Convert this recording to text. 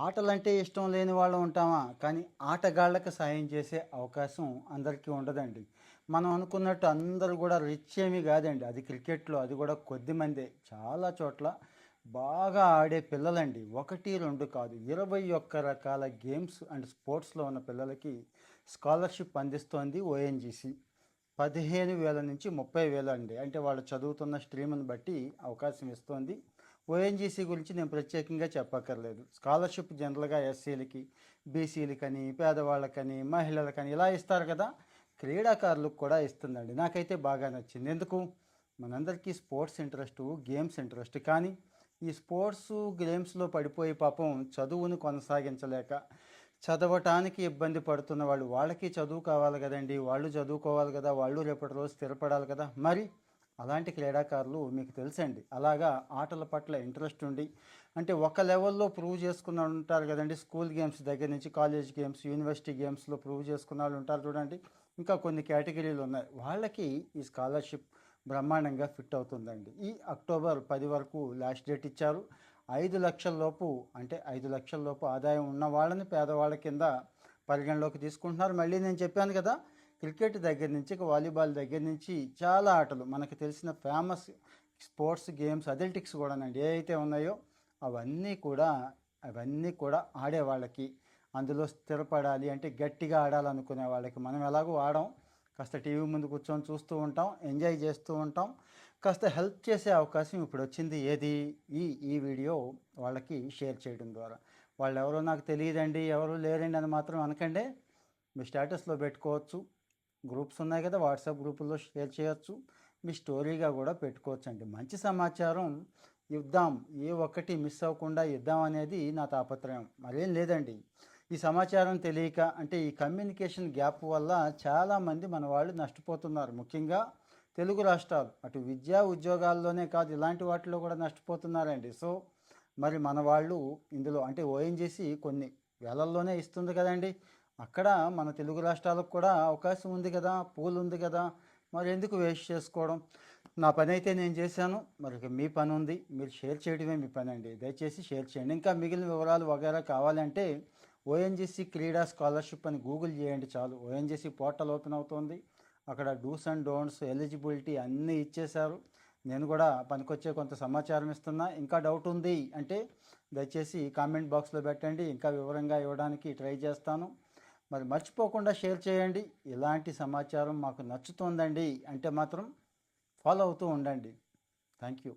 ఆటలంటే ఇష్టం లేని వాళ్ళు ఉంటామా? కానీ ఆటగాళ్ళకి సాయం చేసే అవకాశం అందరికీ ఉండదండి. మనం అనుకున్నట్టు అందరూ కూడా రిచ్ ఏమీ కాదండి. అది క్రికెట్లో అది కూడా కొద్ది మందే. చాలా చోట్ల బాగా ఆడే పిల్లలండి. ఒకటి రెండు కాదు. ఇరవై ఒక్క రకాల గేమ్స్ అండ్ స్పోర్ట్స్లో ఉన్న పిల్లలకి స్కాలర్షిప్ అందిస్తోంది ఓఎన్జీసీ పదిహేను వేల నుంచి ముప్పై వేలు అండి అంటే వాళ్ళు చదువుతున్న స్ట్రీమ్ని బట్టి అవకాశం ఇస్తోంది. ఓఎన్జీసీ గురించి నేను ప్రత్యేకంగా చెప్పక్కర్లేదు. స్కాలర్షిప్ జనరల్గా ఎస్సీలకి బీసీలకని పేదవాళ్ళకని మహిళలకని ఇలా ఇస్తారు కదా. క్రీడాకారులకు కూడా ఇస్తుందండి. నాకైతే బాగా నచ్చింది. ఎందుకు? మనందరికీ స్పోర్ట్స్ ఇంట్రెస్ట్ గేమ్స్ ఇంట్రెస్ట్. కానీ ఈ స్పోర్ట్స్ గేమ్స్లో పడిపోయి పాపం చదువును కొనసాగించలేక చదవటానికి ఇబ్బంది పడుతున్న వాళ్ళు వాళ్ళకి చదువు కావాలి కదండి. వాళ్ళు చదువుకోవాలి కదా. వాళ్ళు రేపటి రోజు స్థిరపడాలి కదా. మరి అలాంటి క్రీడాకారులు మీకు తెలుసండి. అలాగా ఆటల పట్ల ఇంట్రెస్ట్ ఉండి అంటే ఒక లెవెల్లో ప్రూవ్ చేసుకున్న వాళ్ళు ఉంటారు కదండి. స్కూల్ గేమ్స్ దగ్గర నుంచి కాలేజ్ గేమ్స్ యూనివర్సిటీ గేమ్స్లో ప్రూవ్ చేసుకున్న వాళ్ళు ఉంటారు చూడండి. ఇంకా కొన్ని కేటగిరీలు ఉన్నాయి. వాళ్ళకి ఈ స్కాలర్షిప్ బ్రహ్మాండంగా ఫిట్ అవుతుందండి. ఈ అక్టోబర్ పది వరకు లాస్ట్ డేట్ ఇచ్చారు. ఐదు లక్షల లోపు అంటే ఐదు లక్షల లోపు ఆదాయం ఉన్న వాళ్ళని పేదవాళ్ళ కింద పరిగణలోకి తీసుకుంటున్నారు. మళ్ళీ నేను చెప్పాను కదా క్రికెట్ దగ్గర నుంచి వాలీబాల్ దగ్గర నుంచి చాలా ఆటలు. మనకు తెలిసిన ఫేమస్ స్పోర్ట్స్ గేమ్స్ అథ్లెటిక్స్ కూడానండి ఏ అయితే ఉన్నాయో అవన్నీ కూడా అవన్నీ కూడా ఆడే వాళ్ళకి అందులో స్థిరపడాలి అంటే గట్టిగా ఆడాలనుకునే వాళ్ళకి. మనం ఎలాగో ఆడం. కాస్త టీవీ ముందు కూర్చొని చూస్తూ ఉంటాం ఎంజాయ్ చేస్తూ ఉంటాం. కాస్త హెల్ప్ చేసే అవకాశం ఇప్పుడు వచ్చింది. ఏది? ఈ ఈ వీడియో వాళ్ళకి షేర్ చేయడం ద్వారా. వాళ్ళు ఎవరో నాకు తెలియదండి ఎవరు లేరండి అని మాత్రం అనకండి. మీ స్టేటస్లో పెట్టుకోవచ్చు. గ్రూప్స్ ఉన్నాయి కదా వాట్సాప్ గ్రూపుల్లో షేర్ చేయొచ్చు. మీ స్టోరీగా కూడా పెట్టుకోవచ్చు అండి మంచి సమాచారం ఇద్దాం ఏ ఒక్కటి మిస్ అవ్వకుండా ఇద్దాం అనేది నా తాపత్రయం. మరేం లేదండి. ఈ సమాచారం తెలియక అంటే ఈ కమ్యూనికేషన్ గ్యాప్ వల్ల చాలామంది మన వాళ్ళు నష్టపోతున్నారు. ముఖ్యంగా తెలుగు రాష్ట్రాలు. అటు విద్యా ఉద్యోగాల్లోనే కాదు ఇలాంటి వాటిలో కూడా నష్టపోతున్నారండి. సో మరి మన వాళ్ళు ఇందులో అంటే ఓఎన్జీసీ కొన్ని వేలల్లోనే ఇస్తుంది కదండి. అక్కడ మన తెలుగు రాష్ట్రాలకు కూడా అవకాశం ఉంది కదా పూలు ఉంది కదా మరి ఎందుకు వేస్ట్ చేసుకోవడం? నా పని అయితే నేను చేశాను మరి మీ పని ఉంది మీరు షేర్ చేయడమే మీ పని అండి. దయచేసి షేర్ చేయండి. ఇంకా మిగిలిన వివరాలు వగేరా కావాలంటే ఓఎన్జీసీ క్రీడా స్కాలర్షిప్ అని గూగుల్ చేయండి చాలు. ఓఎన్జీసీ పోర్టల్ ఓపెన్ అవుతుంది. అక్కడ డూస్ అండ్ డోంట్స్ ఎలిజిబిలిటీ అన్నీ ఇచ్చేశారు. నేను కూడా పనికొచ్చే కొంత సమాచారం ఇస్తున్నా. ఇంకా డౌట్ ఉంది అంటే దయచేసి కామెంట్ బాక్స్లో పెట్టండి. ఇంకా వివరంగా ఇవ్వడానికి ట్రై చేస్తాను. మరి మర్చిపోకుండా షేర్ చేయండి. ఇలాంటి సమాచారం మాకు నచ్చుతోందండి అంటే మాత్రం ఫాలో అవుతూ ఉండండి. Thank you